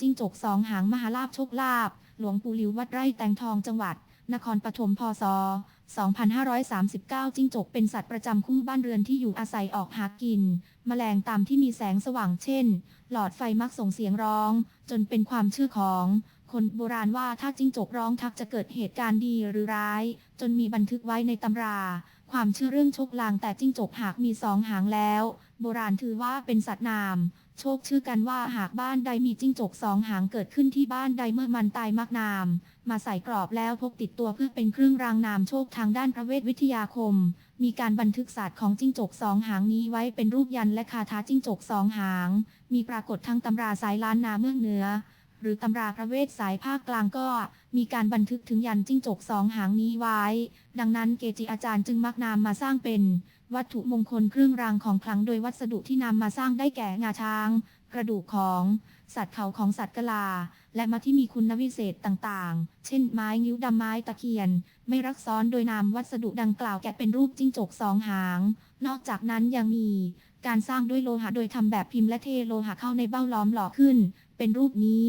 จิ้งจกสองหางมหาลาภโชคลาภหลวงปู่หลิววัดไร่แตงทองจังหวัด นครปฐมพศ 2539 จิ้งจกเป็นสัตว์ประจำคู่บ้านเรือนที่อยู่อาศัยออกหากิน แมลงตามที่มีแสงสว่างเช่น หลอดไฟมักส่งเสียงร้อง จนเป็นความเชื่อของคนโบราณว่าถ้าจิ้งจกร้องทักจะเกิดเหตุการณ์ดีหรือร้าย จนมีบันทึกไว้ในตำรา ความเชื่อเรื่องโชคลางแต่จิ้งจกหากมีสองหางแล้ว โบราณถือว่าเป็นสัตว์นาม โชคเชื่อกันว่าหากบ้านใดมีจิ้งจกสองหางเกิดขึ้นที่บ้านใดเมื่อมันตายมักนาม มาใส่กรอบแล้วพกติดตัวเพื่อเป็นเครื่องรางนามโชคทางด้านพระเวทวิทยาคม มีการบันทึกศาสตร์ของจิ้งจกสองหางนี้ไว้เป็นรูปยันและคาถาจิ้งจกสองหาง มีปรากฏทั้งตำราสายล้านนาเมืองเหนือ หรือตำราพระเวทสายภาคกลางก็มีการบันทึกถึงยันจิ้งจกสองหางนี้ไว้ ดังนั้นเกจิอาจารย์จึงมักนามมาสร้างเป็น วัตถุมงคลเครื่องรางของขลังโดยวัสดุที่นำมาสร้างได้แก่งาช้าง กระดูกของ สัตว์เขาของสัตว์กะลา และมาที่มีคุณวิเศษต่างๆ เช่นไม้นิ้วดำไม้ตะเคียน ไม่รักซ้อนโดยนำวัสดุดังกล่าวแกะเป็นรูปจิ้งจกสองหาง นอกจากนั้นยังมี การสร้างด้วยโลหะโดยทำแบบพิมพ์และเทโลหะเข้าในเบ้าล้อมหล่อขึ้น เป็นรูปนี้